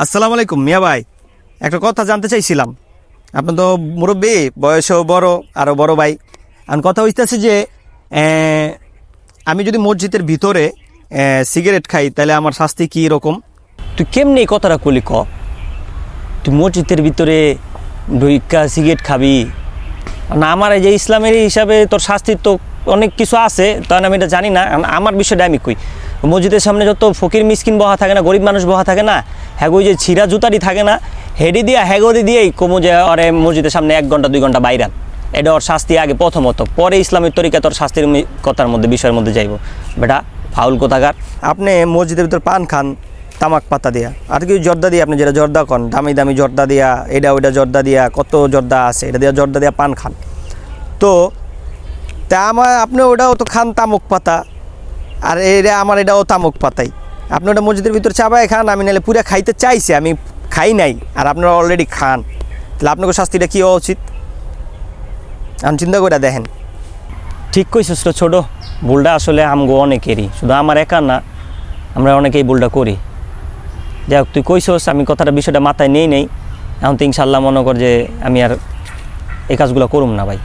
আসসালামু আলাইকুম, মিয়া ভাই। একটা কথা জানতে চাইছিলাম। আপনার তো মুরব্বী, বয়সও বড় আরও বড় ভাই। আর কথা হইতেছে যে আমি যদি মসজিদের ভিতরে সিগারেট খাই, তাহলে আমার শাস্তি কী রকম তুই কেমনি কথাটা কলি ক? তুই মসজিদের ভিতরে ঢুইকা সিগারেট খাবি। না, আমার এই যে ইসলামের হিসাবে তোর শাস্তির তো অনেক কিছু আছে তখন আমি এটা জানি না। আমার বিষয়টা আমি কই? মসজিদের সামনে যত ফকির মিসকিন বহা থাকে না, গরিব মানুষ বহা থাকে না, হ্যাগো যে ছিঁড়া জুতারি থাকে না, হেডি দিয়া হ্যাগোরি দিয়েই কমু যে অরে মসজিদের সামনে এক ঘণ্টা, দুই ঘণ্টা বাইরান এটা ওর শাস্তি আগে প্রথমত, পরে ইসলামের তরিকা তোর শাস্তির কথার মধ্যে, বিষয়ের মধ্যে যাইব। বেটা, ফাউল কোথাকার? আপনি মসজিদের ভিতর পান খান, তামাক পাতা দিয়া। আর কি জর্দা দিয়ে আপনি যেটা জর্দা কন, দামি দামি জর্দা দিয়া, এটা ওইটা জর্দা দিয়া, কত জর্দা আছে, এটা দিয়া জর্দা দিয়া পান খান। তো তা আমার, আপনি ওটাও তো খান তামুক পাতা। আর এটা আমার, এটাও তামুক পাতাই। আপনি ওটা মসজিদের ভিতর চাবায় খান, আমি নাহলে পুরা খাইতে চাইছি, আমি খাই নাই, আর আপনারা অলরেডি খান। তাহলে আপনাকে শাস্তিটা কী হওয়া উচিত? আমি চিন্তা করে দেখেন। ঠিক কইছিস রে ছোট, ভুলটা আসলে আমগো অনেকেরই, শুধু আমার একা না, আমরা অনেকেই ভুলটা করি। যাই হোক তুই কইছস, আমি কথাটা বিষয়টা মাথায় নেই নেই, এখন তো ইনশাল্লাহ মনে কর যে আমি আর এই কাজগুলো করুম না ভাই।